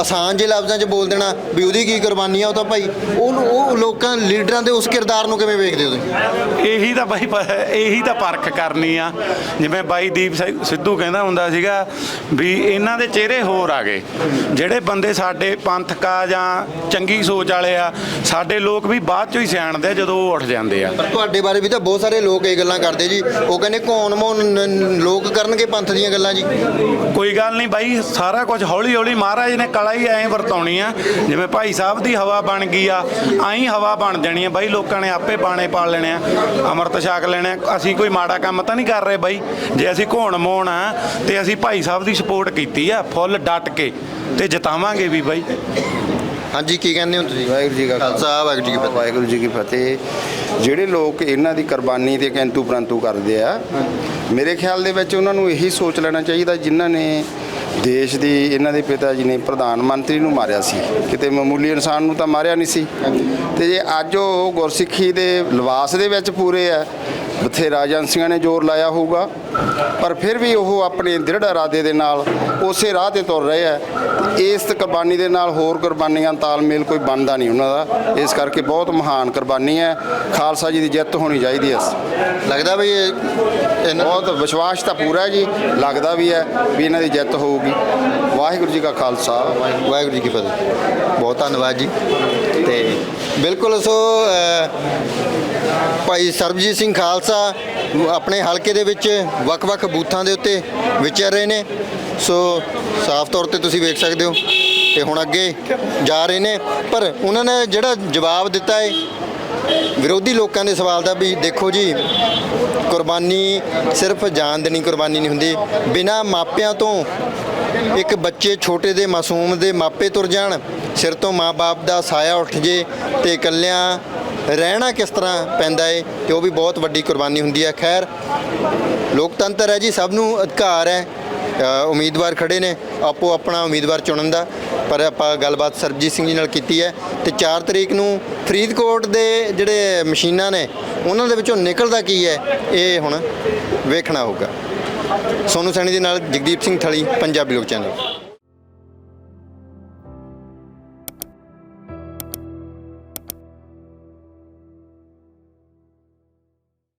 ਆਸਾਨ ਜਿਹੇ ਲਫ਼ਜ਼ਾਂ 'ਚ ਬੋਲ ਦੇਣਾ ਵੀ ਉਹਦੀ ਕੀ ਕੁਰਬਾਨੀ ਆ ਉਹ ਤਾਂ ਭਾਈ ਉਹ ਲੋਕਾਂ ਲੀਡਰਾਂ ਦੇ ਉਸ ਕਿਰਦਾਰ ਨੂੰ ਕਿਵੇਂ ਵੇਖਦੇ ਹੋ ਤੁਸੀਂ? ਇਹੀ ਤਾਂ ਬਾਈ ਪ- ਇਹੀ ਤਾਂ ਪਰਖ ਕਰਨੀ ਆ। ਜਿਵੇਂ ਬਾਈ ਦੀਪ ਸਿੱਧੂ ਕਹਿੰਦਾ ਹੁੰਦਾ ਸੀਗਾ ਵੀ ਇਹਨਾਂ ਦੇ ਚਿਹਰੇ ਹੋਰ ਆ ਗਏ। ਜਿਹੜੇ ਬੰਦੇ ਸਾਡੇ ਪੰਥਕਾ ਜਾਂ ਚੰਗੀ ਸੋਚ ਵਾਲੇ ਆ ਸਾਡੇ ਲੋਕ ਵੀ ਬਾਅਦ ਚੋਂ ਹੀ ਸਿਆਣਦੇ ਆ ਜਦੋਂ ਉਹ ਉੱਠ ਜਾਂਦੇ ਆ। ਪਰ ਤੁਹਾਡੇ ਬਾਰੇ ਵੀ ਤਾਂ ਬਹੁਤ ਸਾਰੇ ਲੋਕ ਇਹ ਗੱਲਾਂ ਕਰਦੇ ਜੀ। ਉਹ ਕਹਿੰਦੇ ਕੌਣ ਮੌਨ ਲੋਕ ਕਰਨਗੇ ਪੰਥ ਦੀਆਂ ਗੱਲਾਂ ਜੀ। ਕੋਈ ਗੱਲ ਨਹੀਂ ਬਾਈ ਸਾਰਾ ਕੁਝ ਹੌਲੀ ਹੌਲੀ ਮਹਾਰਾਜ ਨੇ ਕਲਾ ਹੀ ਐਂ ਵਰਤਾਉਣੀ ਆ। ਜਿਵੇਂ ਭਾਈ ਸਾਹਿਬ ਦੀ ਹਵਾ ਬਣ ਗਈ ਆ ਆਈ ਹਵਾ ਬਣ ਜਾਣੀ ਆ। ਬਾਈ ਲੋਕਾਂ ਨੇ ਆਪੇ ਬਾਣੇ ਪਾਲ ਲੈਣੇ ਆ। ਅੰਮ੍ਰਿਤ ਛਕ ਲੈਣੇ। ਅਸੀਂ ਕੋਈ ਮਾੜਾ ਕੰਮ ਤਾਂ ਨਹੀਂ ਕਰ ਰਹੇ ਬਾਈ। ਜੇ ਅਸੀਂ ਘੋਣ ਮੋਣ ਆ ਤੇ ਅਸੀਂ ਭਾਈ ਸਾਹਿਬ ਦੀ ਸਪੋਰਟ ਕੀਤੀ ਆ ਫੁੱਲ ਡਟ ਕੇ ਤੇ ਜਿਤਾਵਾਂਗੇ ਵੀ ਬਾਈ। ਹਾਂਜੀ ਕੀ ਕਹਿੰਦੇ ਹੋ ਤੁਸੀਂ? ਵਾਹਿਗੁਰੂ ਜੀ ਕਾ ਖਾਲਸਾ। ਵਾਹਿਗੁਰੂ ਜੀ ਕੀ ਫਤਿਹ। ਵਾਹਿਗੁਰੂ ਜੀ ਕੀ ਫਤਿਹ। ਜਿਹੜੇ ਲੋਕ ਇਹਨਾਂ ਦੀ ਕੁਰਬਾਨੀ ਤੇ ਕਿੰਤੂ ਪ੍ਰੰਤੂ ਕਰਦੇ ਆ ਮੇਰੇ ਖਿਆਲ ਦੇ ਵਿੱਚ ਉਹਨਾਂ ਨੂੰ ਇਹੀ ਸੋਚ ਲੈਣਾ ਚਾਹੀਦਾ ਜਿਨ੍ਹਾਂ ਨੇ ਦੇਸ਼ ਦੀ ਇਹਨਾਂ ਦੇ ਪਿਤਾ ਜੀ ਨੇ ਪ੍ਰਧਾਨ ਮੰਤਰੀ ਨੂੰ ਮਾਰਿਆ ਸੀ। ਕਿਤੇ ਮਾਮੂਲੀ ਇਨਸਾਨ ਨੂੰ ਤਾਂ ਮਾਰਿਆ ਨਹੀਂ ਸੀ। ਤੇ ਜੇ ਅੱਜ ਉਹ ਗੁਰਸਿੱਖੀ ਦੇ ਲਿਬਾਸ ਦੇ ਵਿੱਚ ਪੂਰੇ ਆ ਬਥੇਰਾ ਏਜੰਸੀਆਂ ਨੇ ਜ਼ੋਰ ਲਾਇਆ ਹੋਊਗਾ ਪਰ ਫਿਰ ਵੀ ਉਹ ਆਪਣੇ ਦ੍ਰਿੜ ਇਰਾਦੇ ਦੇ ਨਾਲ ਉਸੇ ਰਾਹ ਤੇ ਤੁਰ ਰਹੇ ਆ। ਇਸ ਕੁਰਬਾਨੀ ਦੇ ਨਾਲ ਹੋਰ ਕੁਰਬਾਨੀਆਂ ਤਾਲਮੇਲ ਕੋਈ ਬਣਦਾ ਨਹੀਂ ਉਹਨਾਂ ਦਾ। ਇਸ ਕਰਕੇ ਬਹੁਤ ਮਹਾਨ ਕੁਰਬਾਨੀ ਹੈ। ਖਾਲਸਾ ਜੀ ਦੀ ਜਿੱਤ ਹੋਣੀ ਚਾਹੀਦੀ ਹੈ। ਲੱਗਦਾ ਵੀ ਇਹ ਬਹੁਤ ਵਿਸ਼ਵਾਸ ਤਾਂ ਪੂਰਾ ਹੈ ਜੀ। ਲੱਗਦਾ ਵੀ ਹੈ ਵੀ ਇਹਨਾਂ ਦੀ ਜਿੱਤ ਹੋਊਗੀ। ਵਾਹਿਗੁਰੂ ਜੀ ਕਾ ਖਾਲਸਾ। ਵਾਹਿਗੁਰੂ ਜੀ ਕੀ ਫਤਿਹ। ਬਹੁਤ ਧੰਨਵਾਦ ਜੀ। ਤੇ ਬਿਲਕੁਲ ਸੋ ਭਾਈ ਸਰਬਜੀਤ ਸਿੰਘ ਖਾਲਸਾ ਆਪਣੇ ਹਲਕੇ ਦੇ ਵਿੱਚ ਵੱਖ-ਵੱਖ ਬੂਥਾਂ ਦੇ ਉੱਤੇ ਵਿਚਰ ਰਹੇ ਨੇ। ਸੋ ਸਾਫ਼ ਤੌਰ ਤੇ ਤੁਸੀਂ ਵੇਖ ਸਕਦੇ ਹੋ ਤੇ ਹੁਣ ਅੱਗੇ ਜਾ ਰਹੇ ਨੇ। ਪਰ ਉਹਨਾਂ ਨੇ ਜਿਹੜਾ ਜਵਾਬ ਦਿੱਤਾ ਹੈ ਵਿਰੋਧੀ ਲੋਕਾਂ ਦੇ ਸਵਾਲ ਦਾ ਵੀ ਦੇਖੋ ਜੀ, ਕੁਰਬਾਨੀ ਸਿਰਫ ਜਾਨ ਦੇਣੀ ਕੁਰਬਾਨੀ ਨਹੀਂ ਹੁੰਦੀ। ਬਿਨਾ ਮਾਪਿਆਂ ਤੋਂ ਇੱਕ ਬੱਚੇ ਛੋਟੇ ਦੇ ਮਾਸੂਮ ਦੇ ਮਾਪੇ ਤੁਰ ਜਾਣ। ਸਿਰ ਤੋਂ ਮਾਪੇ ਦਾ ਸਾਇਆ ਉੱਠ ਜੇ ਤੇ ਇਕੱਲਿਆਂ ਰਹਿਣਾ ਕਿਸ ਤਰ੍ਹਾਂ ਪੈਂਦਾ ਏ ਤੇ ਉਹ ਵੀ ਬਹੁਤ ਵੱਡੀ ਕੁਰਬਾਨੀ ਹੁੰਦੀ ਹੈ ਖੈਰ, ਲੋਕਤੰਤਰ ਹੈ ਜੀ, ਸਭ ਨੂੰ ਅਧਿਕਾਰ ਹੈ। ਉਮੀਦਵਾਰ ਖੜੇ ਨੇ, ਆਪੋ ਆਪਣਾ ਉਮੀਦਵਾਰ ਚੁਣਨ ਦਾ, ਪਰ ਆਪਾਂ ਗੱਲਬਾਤ ਸਰਬਜੀਤ ਸਿੰਘ ਜੀ ਨਾਲ ਕੀਤੀ ਹੈ ਤੇ 4 ਤਰੀਕ ਨੂੰ ਫਰੀਦਕੋਟ ਦੇ ਜਿਹੜੇ ਮਸ਼ੀਨਾਂ ਨੇ, ਉਹਨਾਂ ਦੇ ਵਿੱਚੋਂ ਨਿਕਲਦਾ ਕੀ ਹੈ, ਇਹ ਹੁਣ ਵੇਖਣਾ ਹੋਊਗਾ। ਸੋਨੂ ਸੈਣੀ ਦੇ ਨਾਲ ਜਗਦੀਪ ਸਿੰਘ ਥਲੀ, ਪੰਜਾਬੀ ਲੋਕ ਚੈਨਲ।